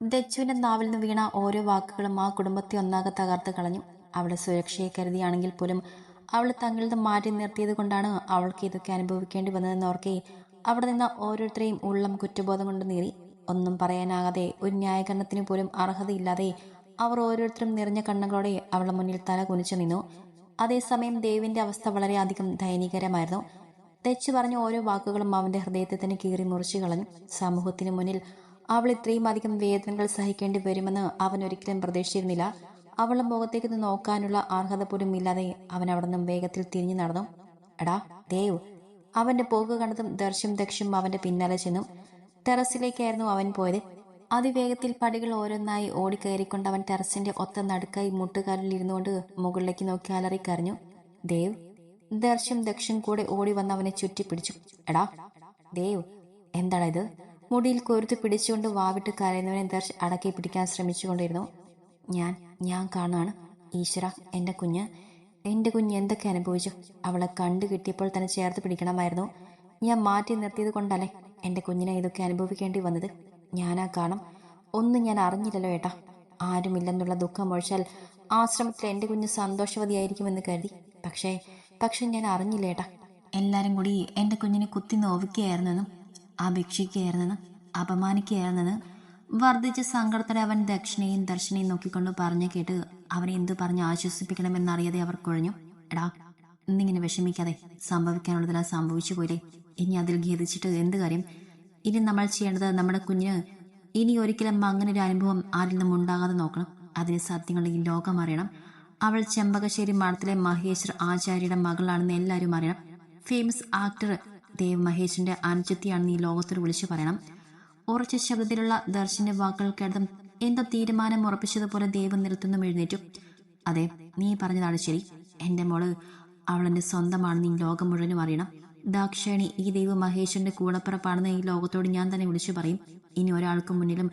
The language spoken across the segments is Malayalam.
ദച്ചുവിന്റെ നാവിൽ നിന്ന് വീണ ഓരോ വാക്കുകളും ആ കുടുംബത്തെ ഒന്നാകെ തകർത്ത് കളഞ്ഞു. അവളുടെ സുരക്ഷയെ കരുതിയാണെങ്കിൽ പോലും അവൾ തങ്ങളിൽ നിന്ന് മാറ്റി നിർത്തിയത് കൊണ്ടാണ് അവൾക്ക് ഇതൊക്കെ അനുഭവിക്കേണ്ടി വന്നതെന്ന് ഓർക്കെ അവിടെ നിന്ന് ഓരോരുത്തരെയും ഉള്ളം കുറ്റബോധം കൊണ്ട് നീറി. ഒന്നും പറയാനാകാതെ ഒരു ന്യായീകരണത്തിന് പോലും അർഹതയില്ലാതെ അവർ ഓരോരുത്തരും നിറഞ്ഞ കണ്ണുകളോടെ അവളുടെ മുന്നിൽ തല കുനിച്ചു നിന്നു. അതേസമയം ദേവിന്റെ അവസ്ഥ വളരെയധികം ദയനീകരമായിരുന്നു തെച്ചു പറഞ്ഞ ഓരോ വാക്കുകളും അവന്റെ ഹൃദയത്തെ തന്നെ കീറി മുറിച്ചു കളഞ്ഞു. സമൂഹത്തിന് മുന്നിൽ അവൾ ഇത്രയും അധികം വേദനകൾ സഹിക്കേണ്ടി വരുമെന്ന് അവൻ ഒരിക്കലും പ്രതീക്ഷിച്ചിരുന്നില്ല. അവളുടെ മുഖത്തേക്ക് നോക്കാനുള്ള അർഹത പോലും ഇല്ലാതെ അവൻ അവിടെ നിന്നും വേഗത്തിൽ തിരിഞ്ഞു നടന്നു. എടാ ദേവ്. അവന്റെ പോക്ക് കണ്ടതും ദർശ്യം ദക്ഷ്യം അവന്റെ പിന്നാലെ ചെന്നു. ടെറസിലേക്കായിരുന്നു അവൻ പോയത്. അതിവേഗത്തിൽ പടികൾ ഓരോന്നായി ഓടിക്കയറിക്കൊണ്ട് അവൻ ടെറസിന്റെ ഒത്ത നടുക്കായി മുട്ടുകാലിൽ ഇരുന്നുകൊണ്ട് മുകളിലേക്ക് നോക്കി അലറി കരഞ്ഞു. ദേവ്. ദർശ്യം ദക്ഷം കൂടെ ഓടി വന്ന് അവനെ ചുറ്റിപ്പിടിച്ചു. എടാ ദേവ്. എന്താടാ ഇത്? മുടിയിൽ കൊരുത്ത് പിടിച്ചുകൊണ്ട് വാവിട്ട് കരയുന്നവനെ ദർശ് അടക്കി പിടിക്കാൻ ശ്രമിച്ചുകൊണ്ടിരുന്നു. ഞാൻ ഞാൻ കാണാണ് ഈശ്വര എന്റെ കുഞ്ഞ്. എന്റെ കുഞ്ഞ് എന്തൊക്കെ അനുഭവിച്ചു? അവളെ കണ്ടു കിട്ടിയപ്പോൾ തന്നെ ചേർത്ത് പിടിക്കണമായിരുന്നു. ഞാൻ മാറ്റി നിർത്തിയത് കൊണ്ടല്ലേ എന്റെ കുഞ്ഞിനെ ഇതൊക്കെ അനുഭവിക്കേണ്ടി വന്നത്? ഞാനാ കാണും. ഒന്നും ഞാൻ അറിഞ്ഞില്ലല്ലോ ഏട്ടാ. ആരുമില്ലെന്നുള്ള ദുഃഖം ഒഴിച്ചാൽ ആശ്രമത്തിൽ എന്റെ കുഞ്ഞ് സന്തോഷവതിയായിരിക്കുമെന്ന് കരുതി. പക്ഷേ പക്ഷെ ഞാൻ അറിഞ്ഞില്ല ഏട്ടാ. എല്ലാരും കൂടി എന്റെ കുഞ്ഞിനെ കുത്തി നോവിക്കുകയായിരുന്നെന്നും അപേക്ഷിക്കുകയായിരുന്നെന്നും അപമാനിക്കുകയായിരുന്നെന്ന് വർദ്ധിച്ച സങ്കടത്തോടെ അവൻ ദക്ഷിണയും ദർശനയും നോക്കിക്കൊണ്ട് പറഞ്ഞു കേട്ട് അവനെ എന്തു പറഞ്ഞ് ആശ്വസിപ്പിക്കണമെന്നറിയാതെ അവർ കുഴഞ്ഞു. എടാ ഇന്നിങ്ങനെ വിഷമിക്കാതെ സംഭവിക്കാനുള്ളതെല്ലാം സംഭവിച്ചു പോയില്ലേ? ഇനി അതിൽ ഖേദിച്ചിട്ട് എന്ത് കാര്യം? ഇനി നമ്മൾ ചെയ്യേണ്ടത് നമ്മുടെ കുഞ്ഞിന് ഇനി ഒരിക്കലും അങ്ങനെ ഒരു അനുഭവം ആരിൽ നിന്നും ഉണ്ടാകാതെ നോക്കണം. അതിന് സത്യങ്ങൾ ഈ ലോകം അറിയണം. അവൾ ചെമ്പകശ്ശേരി മഠത്തിലെ മഹേശ്വർ ആചാര്യയുടെ മകളാണെന്ന് എല്ലാവരും അറിയണം. ഫേമസ് ആക്ടർ ദേവ് മഹേഷിന്റെ അനുജത്തിയാണെന്ന് ഈ ലോകത്തോട് വിളിച്ചു പറയണം. ഉറച്ച ശബ്ദത്തിലുള്ള ദർശന്റെ വാക്കുകൾ കേട്ടതും എന്തോ തീരുമാനം ഉറപ്പിച്ചതുപോലെ ദേവ് നിർത്തുന്നു എഴുന്നേറ്റു. അതെ നീ പറഞ്ഞതാണ് ശരി. എന്റെ മോൾ അവൾ എന്റെ സ്വന്തമാണെന്ന് ഈ ലോകം മുഴുവനും അറിയണം. ദാക്ഷായണി ഈ ദൈവ മഹേഷിന്റെ കൂടപ്പിറപ്പാണെന്ന് ഈ ലോകത്തോട് ഞാൻ തന്നെ വിളിച്ചു പറയും. ഇനി ഒരാൾക്ക് മുന്നിലും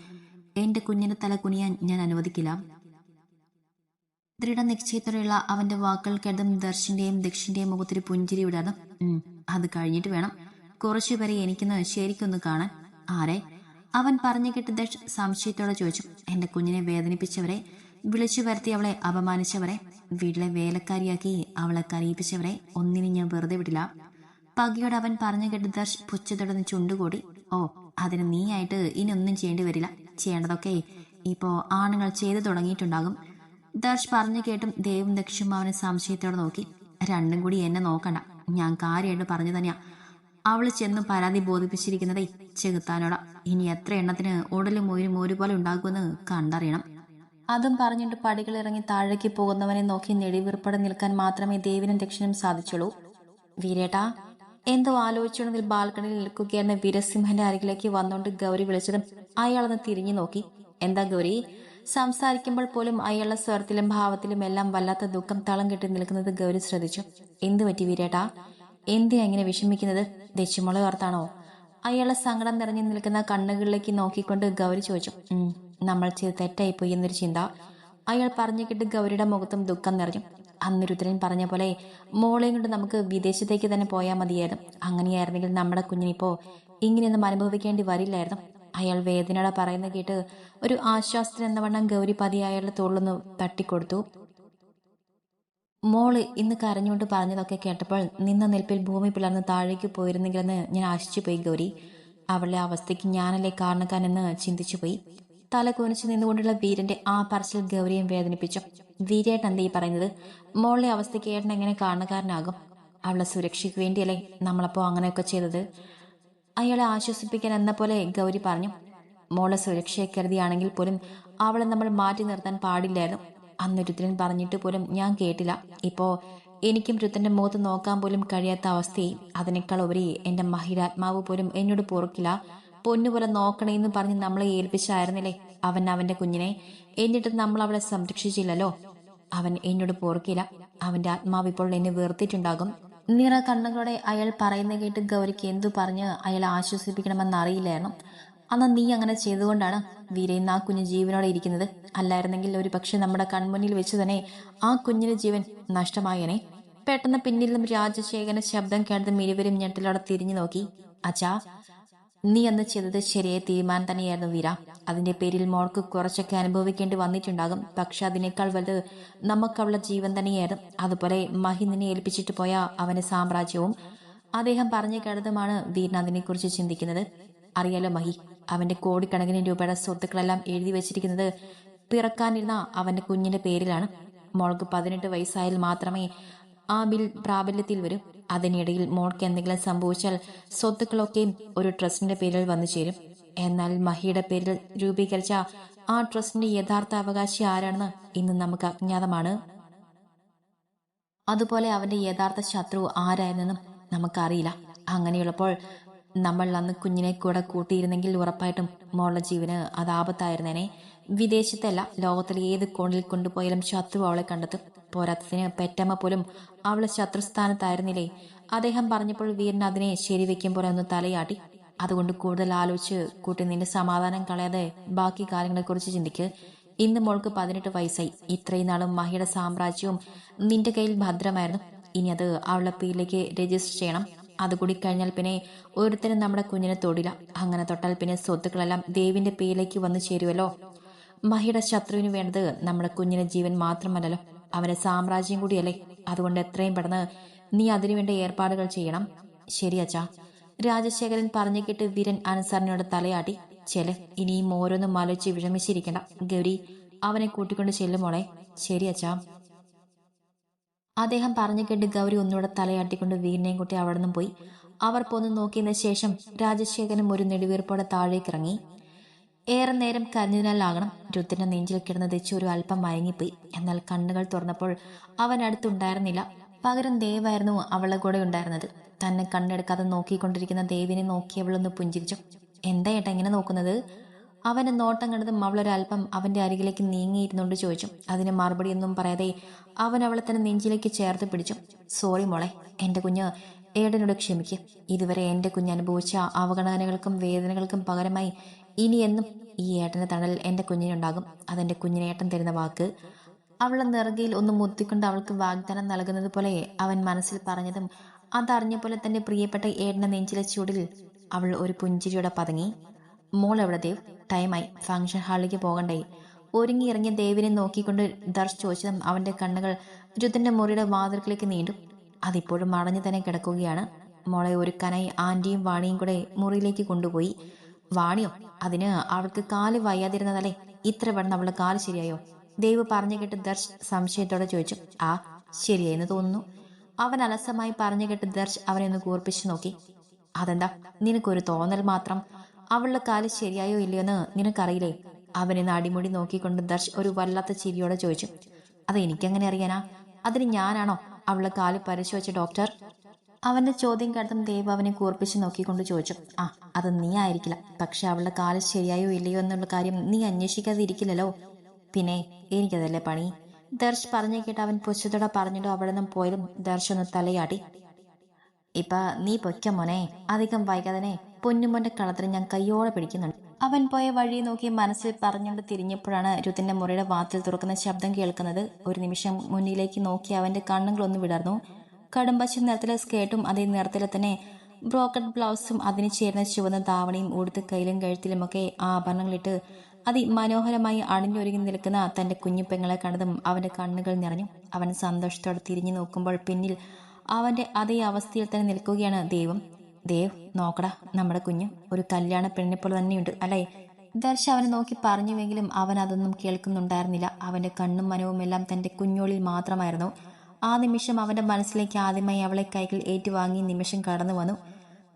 എന്റെ കുഞ്ഞിനെ തല കുനിയാൻ ഞാൻ അനുവദിക്കില്ല. ദൃഢനിശ്ചയത്തോടെയുള്ള അവന്റെ വാക്കുകൾ കേട്ടതും ദർശന്റെയും ദക്ഷിന്റെയും മുഖത്തൊരു പുഞ്ചിരി വിടാതെ അത് കഴിഞ്ഞിട്ട് വേണം കുറച്ചുപേരെ എനിക്കൊന്ന് ശരിക്കൊന്ന് കാണാൻ. ആരെ? അവൻ പറഞ്ഞു കേട്ട് ദക്ഷ് സംശയത്തോടെ ചോദിച്ചു. എന്റെ കുഞ്ഞിനെ വേദനിപ്പിച്ചവരെ വിളിച്ചു വരുത്തി അവളെ അപമാനിച്ചവരെ വീട്ടിലെ വേലക്കാരിയാക്കി അവളെ കരയിപ്പിച്ചവരെ ഒന്നിനും ഞാൻ വെറുതെ വിടില്ല. പകയോട് അവൻ പറഞ്ഞു കേട്ട് ദർശ് പുച്ഛത്തോടെ ചുണ്ടുകൂടി. ഓ അതിന് നീയായിട്ട് ഇനി ഒന്നും ചെയ്യേണ്ടി വരില്ല. ചെയ്യേണ്ടതൊക്കെ ഇപ്പോ ആണുങ്ങൾ ചെയ്തു തുടങ്ങിയിട്ടുണ്ടാകും. ദർശ് പറഞ്ഞു കേട്ടും ദേവും ദക്ഷും അവനെ സംശയത്തോടെ നോക്കി. രണ്ടും കൂടി എന്നെ നോക്കണ്ട. ഞാൻ കാര്യമായിട്ട് പറഞ്ഞു തന്നെയാ. അവൾ ചെന്ന് പരാതി ബോധിപ്പിച്ചിരിക്കുന്നതേ ചെകുത്താനോടാ ഇനി എത്ര എണ്ണത്തിന് ഉടലും ഒരു ഒരുപോലെ ഉണ്ടാകുമെന്ന് കണ്ടറിയണം. അതും പറഞ്ഞിട്ട് പടികൾ ഇറങ്ങി താഴേക്ക് പോകുന്നവനെ നോക്കി നെടിവീർപ്പടെ നിൽക്കാൻ മാത്രമേ ദേവിനും ദക്ഷിണും സാധിച്ചുള്ളൂ. വീരേട്ടാ എന്തോ ആലോചിച്ചുണ്ടെങ്കിൽ ബാൽക്കണിയിൽ നിൽക്കുകയായിരുന്ന വീരസിംഹന്റെ അരികിലേക്ക് വന്നുകൊണ്ട് ഗൗരി വിളിച്ചതും അയാളൊന്ന് തിരിഞ്ഞു നോക്കി. എന്താ ഗൗരി? സംസാരിക്കുമ്പോൾ പോലും അയാളുടെ സ്വരത്തിലും ഭാവത്തിലും എല്ലാം വല്ലാത്ത ദുഃഖം തളം കെട്ടി നിൽക്കുന്നത് ഗൗരി ശ്രദ്ധിച്ചു. എന്തു പറ്റി വീരേട്ടാ? എന്തിനാ ഇങ്ങനെ വിഷമിക്കുന്നത്? ദശിമുള ഓർത്താണോ? അയാളെ സങ്കടം നിറഞ്ഞു നിൽക്കുന്ന കണ്ണുകളിലേക്ക് നോക്കിക്കൊണ്ട് ഗൗരി ചോദിച്ചു. "ഉം, നമ്മൾ ചെയ്ത് തെറ്റായിപ്പോയി എന്നൊരു ചിന്ത? അയാൾ പറഞ്ഞു കേട്ട് ഗൗരിയുടെ മുഖത്തും ദുഃഖം നിറഞ്ഞു. അന്ന് രുദ്രൻ പറഞ്ഞ പോലെ മോളെയും കൊണ്ട് നമുക്ക് വിദേശത്തേക്ക് തന്നെ പോയാൽ മതിയായിരുന്നു. അങ്ങനെയായിരുന്നെങ്കിൽ നമ്മുടെ കുഞ്ഞിനിപ്പോ ഇങ്ങനെയൊന്നും അനുഭവിക്കേണ്ടി വരില്ലായിരുന്നു. അയാൾ വേദനയോടെ പറയുന്ന കേട്ട് ഒരു ആശ്വാസത്തിന് എന്ന വണ്ണം ഗൗരി പതി അയാളുടെ തോളിലൊന്ന് തട്ടിക്കൊടുത്തു. മോൾ ഇന്ന് കരഞ്ഞുകൊണ്ട് പറഞ്ഞതൊക്കെ കേട്ടപ്പോൾ നിന്ന നിൽപ്പിൽ ഭൂമി പിളർന്ന് താഴേക്ക് പോയിരുന്നെങ്കിലെന്ന് ഞാൻ ആശിച്ചു പോയി ഗൗരി. അവളുടെ അവസ്ഥയ്ക്ക് ഞാനല്ലേ കാരണക്കാരെന്ന് ചിന്തിച്ചു പോയി തല കുനിച്ച് നിന്നുകൊണ്ടുള്ള വീരന്റെ ആ പറച്ചിൽ ഗൗരിയും വേദനിപ്പിച്ചു. വീരേട്ടൻ എന്താ ഈ പറയുന്നത്? മോളുടെ അവസ്ഥയ്ക്ക് ഏട്ടൻ എങ്ങനെ കാരണക്കാരനാകും? അവളുടെ സുരക്ഷയ്ക്ക് വേണ്ടിയല്ലേ നമ്മളപ്പോ അങ്ങനെയൊക്കെ ചെയ്തത്? അയാളെ ആശ്വസിപ്പിക്കാൻ എന്ന പോലെ ഗൗരി പറഞ്ഞു. മോളെ സുരക്ഷയെ കരുതിയാണെങ്കിൽ പോലും അവളെ നമ്മൾ മാറ്റി നിർത്താൻ പാടില്ലായിരുന്നു. അന്ന് രുദ്രൻ പറഞ്ഞിട്ട് പോലും ഞാൻ കേട്ടില്ല. ഇപ്പോൾ എനിക്കും രുദ്രന്റെ മുഖത്ത് നോക്കാൻ പോലും കഴിയാത്ത അവസ്ഥയെ അതിനേക്കാൾ ഉപരി എന്റെ മഹിരാത്മാവ് പോലും എന്നോട് പൊറുക്കില്ല. പൊന്നുപോലെ നോക്കണേന്ന് പറഞ്ഞ് നമ്മളെ ഏൽപ്പിച്ചായിരുന്നില്ലേ? അവൻ അവന്റെ കുഞ്ഞിനെ. എന്നിട്ട് നമ്മൾ അവളെ സംരക്ഷിച്ചില്ലല്ലോ? അവൻ എന്നോട് പൊറുക്കില്ല. അവന്റെ ആത്മാവ് ഇപ്പോൾ എന്നെ വെറുത്തിട്ടുണ്ടാകും. നിറ കണ്ണുകളോടെ അയാൾ പറയുന്ന കേട്ട് ഗൗരിക്ക് എന്തു പറഞ്ഞ് അയാൾ ആശ്വസിപ്പിക്കണമെന്ന് അറിയില്ലായിരുന്നു അന്ന് നീ അങ്ങനെ ചെയ്തുകൊണ്ടാണ് വീരയിന്ന് ആ കുഞ്ഞ് ജീവനോടെ ഇരിക്കുന്നത്. അല്ലായിരുന്നെങ്കിൽ ഒരു പക്ഷെ നമ്മുടെ കൺമുന്നിൽ വെച്ച് തന്നെ ആ കുഞ്ഞിന് ജീവൻ നഷ്ടമായേനെ. പെട്ടെന്ന് പിന്നിൽ നിന്നും രാജശേഖരൻ ശബ്ദം കേട്ടതും ഇരുവരും ഞെട്ടലോടെ തിരിഞ്ഞു നോക്കി. അച്ഛാ നീ അന്ന് ചെയ്തത് ശരിയായ തീരുമാനം തന്നെയായിരുന്നു വീര. അതിന്റെ പേരിൽ മോൾക്ക് കുറച്ചൊക്കെ അനുഭവിക്കേണ്ടി വന്നിട്ടുണ്ടാകും. പക്ഷെ അതിനേക്കാൾ വലുത് നമുക്കുള്ള ജീവൻ തന്നെയായിരുന്നു. അതുപോലെ മഹിന്ദിനെ ഏൽപ്പിച്ചിട്ട് പോയ അവന്റെ സാമ്രാജ്യവും അദ്ദേഹം പറഞ്ഞു കേട്ടതുമാണ് വീരൻ അതിനെക്കുറിച്ച് ചിന്തിക്കുന്നത്. അറിയാലോ മഹി അവന്റെ കോടിക്കണക്കിന് രൂപയുടെ സ്വത്തുക്കളെല്ലാം എഴുതി വെച്ചിരിക്കുന്നത് പിറക്കാനിരുന്ന അവന്റെ കുഞ്ഞിന്റെ പേരിലാണ്. മോൾക്ക് പതിനെട്ട് വയസ്സായാൽ മാത്രമേ ആ ബിൽ പ്രാബല്യത്തിൽ വരും. അതിനിടയിൽ മോൾക്ക് എന്തെങ്കിലും സംഭവിച്ചാൽ സ്വത്തുക്കളൊക്കെയും ഒരു ട്രസ്റ്റിന്റെ പേരിൽ വന്നു ചേരും. എന്നാൽ മഹിയുടെ പേരിൽ രൂപീകരിച്ച ആ ട്രസ്റ്റിന്റെ യഥാർത്ഥ അവകാശി ആരാണെന്ന് ഇന്ന് നമുക്ക് അജ്ഞാതമാണ്. അതുപോലെ അവന്റെ യഥാർത്ഥ ശത്രു ആരായിരുന്നെന്നും നമുക്കറിയില്ല. അങ്ങനെയുള്ളപ്പോൾ നമ്മൾ അന്ന് കുഞ്ഞിനെ കൂടെ കൂട്ടിയിരുന്നെങ്കിൽ ഉറപ്പായിട്ടും മോളുടെ ജീവന് അത് ആപത്തായിരുന്നേനെ. വിദേശത്തല്ല ലോകത്തിലെ ഏത് കോണിൽ കൊണ്ടുപോയാലും ശത്രു അവളെ കണ്ടെത്തും. പോരാത്തതിന് പെറ്റമ്മ പോലും അവളെ ശത്രുസ്ഥാനത്തായിരുന്നില്ലേ? അദ്ദേഹം പറഞ്ഞപ്പോൾ വീരൻ അതിനെ ശരിവെക്കും പോലെ ഒന്ന് തലയാട്ടി. അതുകൊണ്ട് കൂടുതൽ ആലോചിച്ച് കൂട്ടി നിന്റെ സമാധാനം കളയാതെ ബാക്കി കാര്യങ്ങളെക്കുറിച്ച് ചിന്തിക്ക്. ഇന്ന് മോൾക്ക് പതിനെട്ട് വയസ്സായി. ഇത്രയും നാളും മഹിയുടെ സാമ്രാജ്യവും നിന്റെ കയ്യിൽ ഭദ്രമായിരുന്നു. ഇനി അത് അവളുടെ പേരിലേക്ക് രജിസ്റ്റർ ചെയ്യണം. അതുകൂടി കഴിഞ്ഞാൽ പിന്നെ ഒരുത്തരും നമ്മുടെ കുഞ്ഞിനെ തൊടില്ല. അങ്ങനെ തൊട്ടാൽ പിന്നെ സ്വത്തുക്കളെല്ലാം ദേവിന്റെ പേരിലേക്ക് വന്നു ചേരുവല്ലോ. മഹിയുടെ ശത്രുവിന് വേണ്ടത് നമ്മുടെ കുഞ്ഞിന്റെ ജീവൻ മാത്രമല്ലല്ലോ. അവന്റെ സാമ്രാജ്യം കൂടിയല്ലേ അതുകൊണ്ട് എത്രയും പെട്ടെന്ന് നീ അതിനുവേണ്ട ഏർപ്പാടുകൾ ചെയ്യണം. ശരി അച്ഛാ. രാജശേഖരൻ പറഞ്ഞു കേട്ട് വീരൻ അനുസരണയോട് തലയാട്ടി. ചെൽ ഇനിയും ഓരോന്നും ആലോചിച്ച് വിഷമിച്ചിരിക്കണ്ട. ഗൗരി അവനെ കൂട്ടിക്കൊണ്ട് ചെല്ലുമോളെ ശരി അച്ഛാ. അദ്ദേഹം പറഞ്ഞു കേട്ട് ഗൗരി ഒന്നുകൂടെ തലയാട്ടിക്കൊണ്ട് വീരനെയും കുട്ടി അവിടെ നിന്നും പോയി. അവർ പോന്ന് നോക്കിയതിനു ശേഷം രാജശേഖരനും ഒരു നെടുവീർപ്പോടെ താഴേക്കിറങ്ങി. ഏറെ നേരം കരഞ്ഞതിനാലാകണം രുദ്രന്റെ നെഞ്ചിൽ കിടന്ന് തെച്ചു ഒരു അല്പം മയങ്ങിപ്പോയി. എന്നാൽ കണ്ണുകൾ തുറന്നപ്പോൾ അവൻ അടുത്തുണ്ടായിരുന്നില്ല. പകരം ദേവായിരുന്നു അവളുടെ കൂടെ ഉണ്ടായിരുന്നത്. തന്നെ കണ്ണെടുക്കാതെ നോക്കിക്കൊണ്ടിരിക്കുന്ന ദേവിനെ നോക്കി അവളൊന്ന് പുഞ്ചിരിച്ചു. എന്താ ഏട്ടാ ഇങ്ങനെ നോക്കുന്നത്? അവന്റെ നോട്ടം കണ്ടതും അവളൊരല്പം അവന്റെ അരികിലേക്ക് നീങ്ങിയിരുന്നുകൊണ്ട് ചോദിച്ചു. അതിന് മറുപടിയൊന്നും പറയാതെ അവൻ അവളെ തന്നെ നെഞ്ചിലേക്ക് ചേർത്ത് പിടിച്ചു. സോറി മോളെ എന്റെ കുഞ്ഞ് ഏടനോട് ക്ഷമിക്ക്. ഇതുവരെ എന്റെ കുഞ്ഞ് അനുഭവിച്ച അവഗണനകൾക്കും വേദനകൾക്കും പകരമായി ഇനി എന്നും ഈ ഏട്ടന്റെ തണൽ എന്റെ കുഞ്ഞിനുണ്ടാകും. അതെന്റെ കുഞ്ഞിനേട്ടൻ തരുന്ന വാക്ക്. അവളെ നെറുകയിൽ ഒന്ന് മുത്തിക്കൊണ്ട് അവൾക്ക് വാഗ്ദാനം നൽകുന്നത് പോലെ അവൻ മനസ്സിൽ പറഞ്ഞതും അതറിഞ്ഞ പോലെ തന്റെ പ്രിയപ്പെട്ട ഏട്ടന്റെ നെഞ്ചിലെ ചൂടിൽ അവൾ ഒരു പുഞ്ചിരിയോടെ പതങ്ങി. മോൾ എവിടെ ദേവ്? ടൈമായി ഫങ്ഷൻ ഹാളിലേക്ക് പോകണ്ടേ ഒരുങ്ങി ഇറങ്ങിയ ദേവിനെ നോക്കിക്കൊണ്ട് ദർശ് ചോദിച്ചതും അവന്റെ കണ്ണുകൾ രുദ്രന്റെ മുറിയുടെ വാതിൽക്കിലേക്ക് നീണ്ടു. അതിപ്പോഴും മടഞ്ഞു തന്നെ കിടക്കുകയാണ്. മോളെ ഒരുക്കാനായി ആന്റിയും വാണിയും കൂടെ മുറിയിലേക്ക് കൊണ്ടുപോയി. വാണിയോ? അതിന് അവൾക്ക് കാൽ വയ്യാതിരുന്നതല്ലേ? ഇത്ര പെട്ടെന്ന് അവളുടെ കാൽ ശരിയായോ? ദേവ് പറഞ്ഞു കേട്ട് ദർശ് സംശയത്തോടെ ചോദിച്ചു. ആ ശരിയായെന്ന് തോന്നുന്നു. അവൻ അലസമായി പറഞ്ഞു കേട്ട് ദർശ് അവനെ ഒന്ന് കൂർപ്പിച്ചു നോക്കി. അതെന്താ? നിനക്കൊരു തോന്നൽ മാത്രം. അവളുടെ കാൽ ശരിയായോ ഇല്ലയോ എന്ന് നിനക്കറിയില്ലേ അവനെ അടിമുടി നോക്കിക്കൊണ്ട് ദർശ് ഒരു വല്ലാത്ത ചിരിയോടെ ചോദിച്ചു. അത് എനിക്കങ്ങനെ അറിയാനാ? അതിന് ഞാനാണോ അവളുടെ കാൽ പരിശോധിച്ച ഡോക്ടർ? അവന്റെ ചോദ്യം കേട്ടതും ദേവ് അവനെ കൂർപ്പിച്ച് നോക്കിക്കൊണ്ട് ചോദിച്ചു. ആ അത് നീ ആയിരിക്കില്ല. പക്ഷെ അവളുടെ കാൽ ശരിയായോ ഇല്ലയോ എന്നുള്ള കാര്യം നീ അന്വേഷിക്കാതെ ഇരിക്കില്ലല്ലോ പിന്നെ എനിക്കതല്ലേ പണി? ദർശ് പറഞ്ഞു കേട്ട് അവൻ പുച്ഛത്തോടെ പറഞ്ഞിട്ടോ അവിടെ നിന്നും പോയതും ദർശ് ഒന്ന് തലയാട്ടി. ഇപ്പൊ നീ പൊയ്ക്ക മോനെ. അധികം വൈകാതെ പൊന്നുമോന്റെ കളത്തിൽ ഞാൻ കയ്യോടെ പിടിക്കുന്നുണ്ട്. അവൻ പോയ വഴി നോക്കി മനസ്സിൽ പറഞ്ഞുകൊണ്ട് തിരിഞ്ഞപ്പോഴാണ് രുത്തിന്റെ മുറിയുടെ വാതിൽ തുറക്കുന്ന ശബ്ദം കേൾക്കുന്നത്. ഒരു നിമിഷം മുന്നിലേക്ക് നോക്കി അവന്റെ കണ്ണുകളൊന്ന് വിടർന്നു. കടുംപച്ച നിറത്തിലെ സ്കേർട്ടും അതേ നിറത്തിലെ തന്നെ ബ്രോക്കറ്റ് ബ്ലൗസും അതിന് ചേർന്ന ചുവന്ന ധാവണിയും ഉടുത്ത് കയ്യിലും കഴുത്തിലുമൊക്കെ ആഭരണങ്ങളിട്ട് അതിമനോഹരമായി അണിഞ്ഞൊരുങ്ങി നിൽക്കുന്ന തന്റെ കുഞ്ഞുപെങ്ങളെ കണ്ടതും അവന്റെ കണ്ണുകൾ നിറഞ്ഞു. അവൻ സന്തോഷത്തോടെ തിരിഞ്ഞു നോക്കുമ്പോൾ പിന്നിൽ അവന്റെ അതേ അവസ്ഥയിൽ തന്നെ നിൽക്കുകയാണ് ദൈവം. ദേവ് നോക്കടാ നമ്മുടെ കുഞ്ഞു ഒരു കല്യാണ പെണ്ണിനെ പോലെ തന്നെയുണ്ട് അല്ലേ? ദർശ അവനെ നോക്കി പറഞ്ഞുവെങ്കിലും അവൻ അതൊന്നും കേൾക്കുന്നുണ്ടായിരുന്നില്ല. അവന്റെ കണ്ണും മനവും എല്ലാം തന്റെ കുഞ്ഞോളിൽ മാത്രമായിരുന്നു. ആ നിമിഷം അവന്റെ മനസ്സിലേക്ക് ആദ്യമായി അവളെ കൈകൾ ഏറ്റുവാങ്ങി നിമിഷം കടന്നു വന്നു.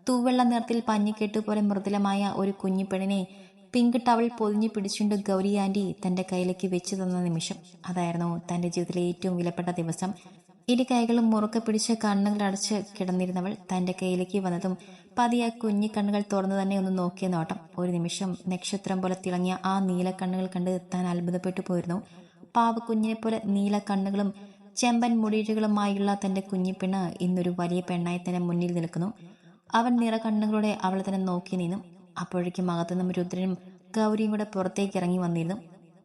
തൂവെള്ള നിറത്തിൽ പഞ്ഞിക്കെട്ടുപോലെ മൃദുലമായ ഒരു കുഞ്ഞിപ്പെണ്ണിനെ പെണ്ണിനെ പിങ്ക് ടവൽ പൊതിഞ്ഞു പിടിച്ചുകൊണ്ട് ഗൗരി ആന്റി തന്റെ കയ്യിലേക്ക് വെച്ചു തന്ന നിമിഷം. അതായിരുന്നു തന്റെ ജീവിതത്തിലെ ഏറ്റവും വിലപ്പെട്ട ദിവസം. ഇരു കൈകളും മുറുക്കെ പിടിച്ച് കണ്ണുകൾ അടച്ച് കിടന്നിരുന്നവൾ തന്റെ കയ്യിലേക്ക് വന്നതും പതിയെ കുഞ്ഞി കണ്ണുകൾ തുറന്നു തന്നെ ഒന്ന് നോക്കിയ നോട്ടം. ഒരു നിമിഷം നക്ഷത്രം പോലെ തിളങ്ങിയ ആ നീല കണ്ണുകൾ കണ്ട് താൻ അത്ഭുതപ്പെട്ടു പോയിരുന്നു. പാവ കുഞ്ഞിനെ പോലെ നീല കണ്ണുകളും ചെമ്പൻ മുടിയിഴകളുമായുള്ള തന്റെ കുഞ്ഞിപ്പെണ്ണ് ഇന്നൊരു വലിയ പെണ്ണായി തന്നെ മുന്നിൽ നിൽക്കുന്നു. അവൻ നിറ കണ്ണുകളോടെ അവളെ തന്നെ നോക്കി നിന്നു. അപ്പോഴേക്കും അകത്തുനിന്നും രുദ്രനും ഗൗരിയും കൂടെ പുറത്തേക്ക് ഇറങ്ങി വന്നിരുന്നു.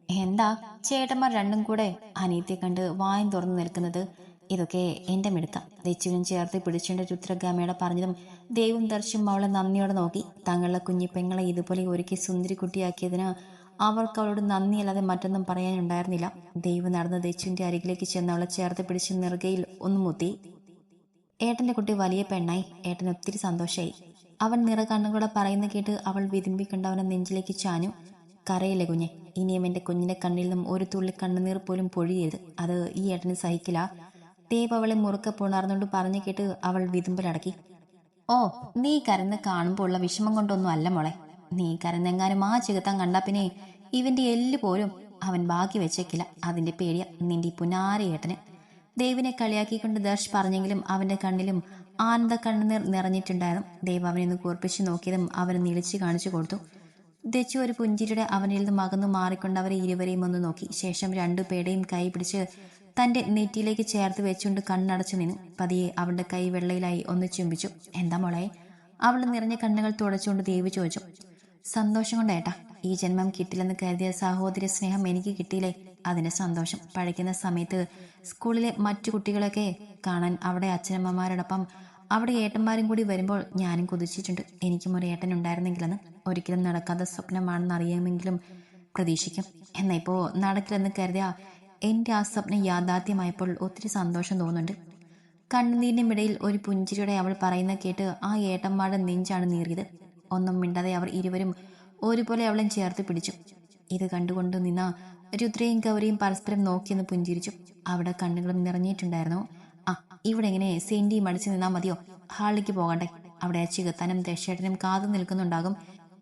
എന്താ? ചേട്ടന്മാർ രണ്ടും കൂടെ അനിയത്തെ കണ്ട് വായും തുറന്നു നിൽക്കുന്നത്? ഇതൊക്കെ എന്റെ മിടുക്ക. ദച്ചുവിനും ചേർത്ത് പിടിച്ചുകൊണ്ട് രുദ്രഗാമയുടെ പറഞ്ഞതും ദൈവം ദർശനം അവളെ നന്ദിയോടെ നോക്കി. തങ്ങളുടെ കുഞ്ഞിപ്പെങ്ങളെ ഇതുപോലെ ഒരുക്കി സുന്ദരി കുട്ടിയാക്കിയതിന് അവൾക്ക് അവളോട് നന്ദിയല്ലാതെ മറ്റൊന്നും പറയാനുണ്ടായിരുന്നില്ല. ദൈവം നടന്ന ദച്ചുവിന്റെ അരികിലേക്ക് ചെന്ന് അവളെ ചേർത്ത് പിടിച്ച് നിറുകയിൽ ഒന്ന് മുത്തി ഏട്ടന്റെ കുട്ടി വലിയ പെണ്ണായി. ഏട്ടൻ ഒത്തിരി സന്തോഷമായി അവൻ നിറ കണ്ണുകളോടെ പറയുന്ന കേട്ട് അവൾ വിതുമ്പിക്കൊണ്ട് അവനെ നെഞ്ചിലേക്ക് ചാഞ്ഞു. കരയില്ലേ കുഞ്ഞെ? ഇനിയും എന്റെ കുഞ്ഞിന്റെ കണ്ണിൽ നിന്നും ഒരു തുള്ളി കണ്ണുനീർ പോലും പൊഴിയരുത്. അത് ഈ ഏട്ടന് സഹിക്കില്ല. ദേവ് അവളെ മുറുക്കെ പുണർന്നുകൊണ്ട് പറഞ്ഞു കേട്ട് അവൾ വിതുമ്പലടക്കി. ഓ നീ കരന്ന് കാണുമ്പോൾ ഉള്ള വിഷമം കൊണ്ടൊന്നും അല്ല മോളെ. നീ കരന്നെങ്ങാനും ആ ചികത്താൻ കണ്ടാ പിന്നെ ഇവന്റെ എല്ല് പോലും അവൻ ബാക്കി വെച്ചേക്കില്ല. അതിന്റെ പേടിയ നിന്റെ പുനാരയേട്ടന് ദേവിനെ കളിയാക്കിക്കൊണ്ട് ദർശ് പറഞ്ഞെങ്കിലും അവന്റെ കണ്ണിലും ആനന്ദ കണ്ണുനീർ നിറഞ്ഞിട്ടുണ്ടായിരുന്നു. ദേവ് അവനെ ഒന്ന് കൂർപ്പിച്ച് നോക്കിയതും അവന് നിളിച്ച് കാണിച്ചു കൊടുത്തു. ദച്ചു ഒരു പുഞ്ചിരിയുടെ അവനിൽ നിന്നും അകന്നു മാറിക്കൊണ്ട് അവരെ ഇരുവരെയും ഒന്ന് നോക്കി. ശേഷം രണ്ടു പേടെയും കൈ പിടിച്ച് തന്റെ നെറ്റിയിലേക്ക് ചേർത്ത് വെച്ചുകൊണ്ട് കണ്ണടച്ചു നിന്നു. പതിയെ അവളുടെ കൈ വെള്ളയിലായി ഒന്ന് ചുംബിച്ചു. എന്താ മോളെ? അവൾ നിറഞ്ഞ കണ്ണുകൾ തുടച്ചുകൊണ്ട് ദേവി ചോദിച്ചു. സന്തോഷം കൊണ്ടേട്ടാ ഈ ജന്മം കിട്ടില്ലെന്ന് കരുതിയ സഹോദര സ്നേഹം എനിക്ക് കിട്ടിയില്ലേ? അതിന്റെ സന്തോഷം. പഠിക്കുന്ന സമയത്ത് സ്കൂളിലെ മറ്റു കുട്ടികളൊക്കെ കാണാൻ അവിടെ അച്ഛനമ്മമാരോടൊപ്പം അവിടെ ഏട്ടന്മാരും കൂടി വരുമ്പോൾ ഞാനും കുതിച്ചിട്ടുണ്ട്. എനിക്കും ഒരു ഏട്ടൻ ഉണ്ടായിരുന്നെങ്കിലെന്ന്. ഒരിക്കലും നടക്കാത്ത സ്വപ്നമാണെന്ന് അറിയാമെങ്കിലും പ്രതീക്ഷിക്കും. എന്നാ ഇപ്പോൾ നടക്കില്ലെന്ന് കരുതിയ എന്റെ ആ സ്വപ്നം യാഥാർത്ഥ്യമായപ്പോൾ ഒത്തിരി സന്തോഷം തോന്നുന്നുണ്ട്. കണ്ണുനീരിന്റെ ഇടയിൽ ഒരു പുഞ്ചിരിയുടെ അവൾ പറയുന്ന കേട്ട് ആ ഏട്ടന്മാരുടെ നെഞ്ചാണ് നീറിയത്. ഒന്നും മിണ്ടാതെ അവർ ഇരുവരും ഒരുപോലെ അവളെ ചേർത്ത് പിടിച്ചു. ഇത് കണ്ടുകൊണ്ട് നിന്ന രുദ്രയും ഗൗരിയും പരസ്പരം നോക്കിയെന്ന് പുഞ്ചിരിച്ചു. അവിടെ കണ്ണുകളും നിറഞ്ഞിട്ടുണ്ടായിരുന്നു. ആ ഇവിടെ എങ്ങനെ സെന്റിയും അടിച്ചു നിന്നാ മതിയോ? ഹാളിലേക്ക് പോകണ്ടേ. അവിടെ ആ ചികത്താനും ദക്ഷേട്ടനും കാതു നിൽക്കുന്നുണ്ടാകും.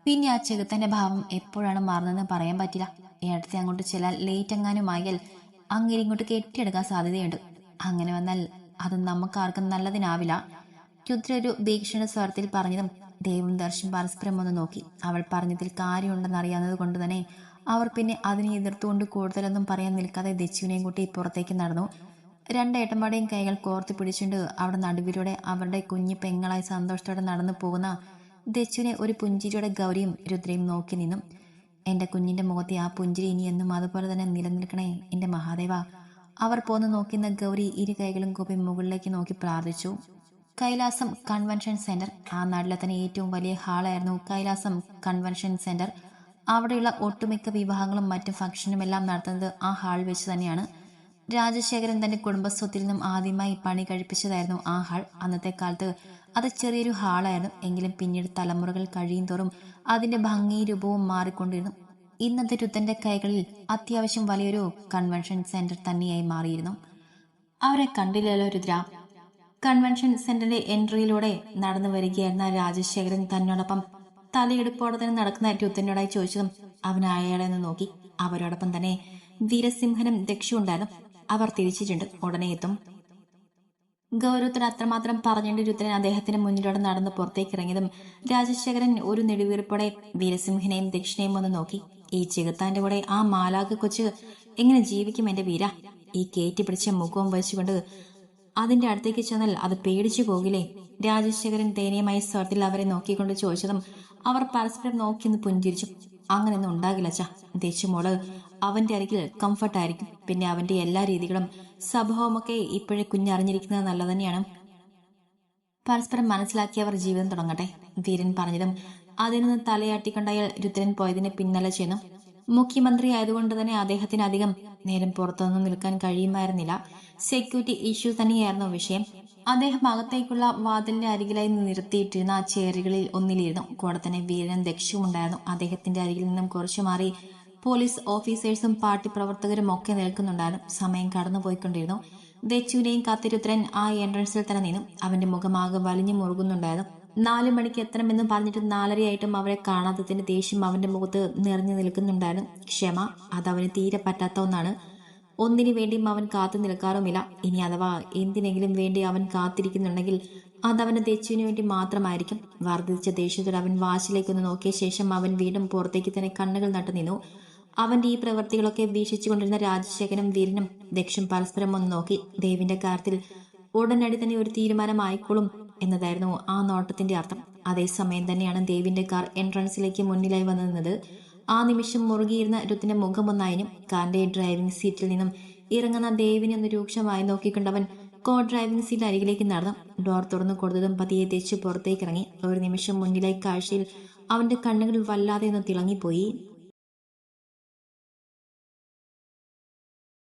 പിന്നെ ആ ചെകുത്തന്റെ ഭാവം എപ്പോഴാണ് മാറുന്നതെന്ന് പറയാൻ പറ്റില്ല. ഏടത്തെ അങ്ങോട്ട് ചെല്ലാൻ ലേറ്റ് എങ്ങാനും ആയാൽ അങ്ങനെ ഇങ്ങോട്ട് കെട്ടിയെടുക്കാൻ സാധ്യതയുണ്ട്. അങ്ങനെ വന്നാൽ അത് നമുക്കാർക്കും നല്ലതിനാവില്ല. രുദ്ര ഒരു ഭീഷണ സ്വരത്തിൽ പറഞ്ഞതും ദേവും ദർശൻ പരസ്പരം ഒന്ന് നോക്കി. അവൾ പറഞ്ഞതിൽ കാര്യമുണ്ടെന്ന് അറിയാവുന്നത് കൊണ്ട് തന്നെ അവർ പിന്നെ അതിനെ എതിർത്തുകൊണ്ട് കൂടുതലൊന്നും പറയാൻ നിൽക്കാതെ ദച്ചുവിനെയും കൂട്ടി പുറത്തേക്ക് നടന്നു. രണ്ട് ഏട്ടന്മാരുടെയും കൈകൾ കോർത്ത് പിടിച്ചുകൊണ്ട് അവിടെ നടുവിലൂടെ അവരുടെ കുഞ്ഞു പെങ്ങളായി സന്തോഷത്തോടെ നടന്നു പോകുന്ന ദച്ചുവിനെ ഒരു പുഞ്ചിരിയുടെ ഗൗരിയും രുദ്രയും നോക്കി നിന്നു. എന്റെ കുഞ്ഞിന്റെ മുഖത്തെ ആ പുഞ്ചിരി ഇനി എന്നും അതുപോലെ തന്നെ നിലനിൽക്കണേ എന്റെ മഹാദേവ. അവർ പോന്ന് നോക്കുന്ന ഗൗരി ഇരു കൈകളും കൂപ്പി മുകളിലേക്ക് നോക്കി പ്രാർത്ഥിച്ചു. Kailasam convention centre. ആ നാട്ടിലെ തന്നെ ഏറ്റവും വലിയ ഹാളായിരുന്നു കൈലാസം കൺവെൻഷൻ സെന്റർ. അവിടെയുള്ള ഒട്ടുമിക്ക വിവാഹങ്ങളും മറ്റ് ഫംഗ്ഷനും എല്ലാം നടത്തുന്നത് ആ ഹാൾ വെച്ച് തന്നെയാണ്. രാജശേഖരൻ തന്റെ കുടുംബസ്വത്തിൽ നിന്നും ആദ്യമായി പണി കഴിപ്പിച്ചതായിരുന്നു ആ ഹാൾ. അന്നത്തെ കാലത്ത് അത് ചെറിയൊരു ഹാളായിരുന്നു. എങ്കിലും പിന്നീട് തലമുറകൾ കഴിയും തോറും അതിന്റെ ഭംഗി രൂപവും മാറിക്കൊണ്ടിരുന്നു. ഇന്നത്തെ രുത്തന്റെ കൈകളിൽ അത്യാവശ്യം വലിയൊരു കൺവെൻഷൻ സെന്റർ തന്നെയായി മാറിയിരുന്നു. അവരെ കണ്ടില്ലല്ലോ രുദ്ര. കൺവെൻഷൻ സെന്ററിന്റെ എൻട്രിയിലൂടെ നടന്നു വരികയായിരുന്ന രാജശേഖരൻ തന്നോടൊപ്പം തലയെടുപ്പോടെ തന്നെ നടക്കുന്ന രുത്തനോടായി ചോദിച്ചതും അവൻ അയാളെ നോക്കി. അവരോടൊപ്പം തന്നെ വീരസിംഹനും ദക്ഷും ഉണ്ടായിരുന്നു. അവർ തിരിച്ചിട്ടുണ്ട്. ഉടനെ എത്തും. ഗൗരവത്തോട് അത്രമാത്രം പറഞ്ഞിട്ട് രുദ്രൻ അദ്ദേഹത്തിന്റെ മുന്നിലൂടെ നടന്ന് പുറത്തേക്ക് ഇറങ്ങിയതും രാജശേഖരൻ ഒരു നെടുവീർപ്പോടെ വീരസിംഹനെയും ദക്ഷിണയും ഒന്ന് നോക്കി. ഈ ചികത്താന്റെ കൂടെ ആ മാലാക കൊച്ച് എങ്ങനെ ജീവിക്കും എന്റെ വീര? ഈ കേറ്റി പിടിച്ച മുഖവും വെച്ചുകൊണ്ട് അതിന്റെ അടുത്തേക്ക് ചെന്നാൽ അത് പേടിച്ചു പോകില്ലേ? രാജശേഖരൻ ദയനീയമായ സ്വരത്തിൽ അവരെ നോക്കിക്കൊണ്ട് ചോദിച്ചതും അവർ പരസ്പരം നോക്കിയെന്ന് പുഞ്ചിരിച്ചു. അങ്ങനെയൊന്നും ഉണ്ടാകില്ല അച്ഛാ. ദേശമോൾ അവന്റെ അരികിൽ കംഫർട്ടായിരിക്കും പിന്നെ അവന്റെ എല്ലാ രീതികളും സ്വഭാവമൊക്കെ ഇപ്പോഴേ കുഞ്ഞറിഞ്ഞിരിക്കുന്നത് നല്ലത് തന്നെയാണ്. പരസ്പരം മനസ്സിലാക്കി അവർ ജീവിതം തുടങ്ങട്ടെ വീരൻ പറഞ്ഞതും അതിൽ നിന്ന് തലയാട്ടിക്കൊണ്ടയാൽ രുദ്രൻ പോയതിന് പിന്നല ചെന്നു. മുഖ്യമന്ത്രി ആയതുകൊണ്ട് തന്നെ അദ്ദേഹത്തിന് അധികം നേരം പുറത്തൊന്നും നിൽക്കാൻ കഴിയുമായിരുന്നില്ല. സെക്യൂരിറ്റി ഇഷ്യൂ തന്നെയായിരുന്നു വിഷയം. അദ്ദേഹം അകത്തേക്കുള്ള വാതിലിന്റെ അരികിലായി നിർത്തിയിട്ടിരുന്ന ആ ചേറുകളിൽ ഒന്നിലിരുന്നു. കൂടെ തന്നെ വീരനും ദക്ഷവും ഉണ്ടായിരുന്നു. അദ്ദേഹത്തിന്റെ അരികിൽ നിന്നും കുറച്ചു മാറി പോലീസ് ഓഫീസേഴ്സും പാർട്ടി പ്രവർത്തകരും ഒക്കെ നിൽക്കുന്നുണ്ടായിരുന്നു. സമയം കടന്നുപോയിക്കൊണ്ടിരുന്നു. ദച്ചുവിനെയും കാത്തിരുത്തരൻ ആ എൻട്രൻസിൽ തന്നെ നിന്നു. അവന്റെ മുഖമാകെ വലിഞ്ഞു മുറുകുന്നുണ്ടായിരുന്നു. നാലു മണിക്ക് എത്തണമെന്ന് പറഞ്ഞിട്ട് നാലരയായിട്ടും അവരെ കാണാത്തതിന് ദേഷ്യം അവന്റെ മുഖത്ത് നിറഞ്ഞു നിൽക്കുന്നുണ്ടായിരുന്നു. ക്ഷമ അതവന് തീരെ പറ്റാത്ത ഒന്നാണ്. ഒന്നിനു വേണ്ടിയും അവൻ കാത്തു നിൽക്കാറുമില്ല. ഇനി അഥവാ എന്തിനെങ്കിലും വേണ്ടി അവൻ കാത്തിരിക്കുന്നുണ്ടെങ്കിൽ അതവന് തെച്ചുവിന് വേണ്ടി മാത്രമായിരിക്കും. വർദ്ധിച്ച ദേഷ്യത്തോടെ അവൻ വാശിലേക്കൊന്ന് നോക്കിയ ശേഷം അവൻ വീണ്ടും പുറത്തേക്ക് തന്നെ കണ്ണുകൾ നട്ടു നിന്നു. അവന്റെ ഈ പ്രവൃത്തികളൊക്കെ വീക്ഷിച്ചുകൊണ്ടിരുന്ന രാജശേഖരനും വീരനും ദക്ഷം പരസ്പരം ഒന്ന് നോക്കി. ദേവിന്റെ കാര്യത്തിൽ ഉടനടി തന്നെ ഒരു തീരുമാനമായിക്കോളും. എന്നതായിരുന്നു ആ നോട്ടത്തിന്റെ അർത്ഥം. അതേസമയം തന്നെയാണ് ദേവിന്റെ കാർ എൻട്രൻസിലേക്ക് മുന്നിലായി വന്നു നിന്നത് ആ നിമിഷം മുറുകിയിരുന്ന രുത്തിന്റെ മുഖമൊന്നായനും കാറിന്റെ ഡ്രൈവിംഗ് സീറ്റിൽ നിന്നും ഇറങ്ങുന്ന ദേവിനെ ഒന്ന് രൂക്ഷമായി നോക്കിക്കൊണ്ടവൻ കോ ഡ്രൈവിംഗ് സീറ്റ് അരികിലേക്ക് നടന്നു. ഡോർ തുറന്നു കൊടുത്തതും പതിയെ തെച്ച് പുറത്തേക്ക് ഇറങ്ങി. ഒരു നിമിഷം മുന്നിലായി കാഴ്ചയിൽ അവന്റെ കണ്ണുകൾ വല്ലാതെ ഒന്ന് തിളങ്ങിപ്പോയി.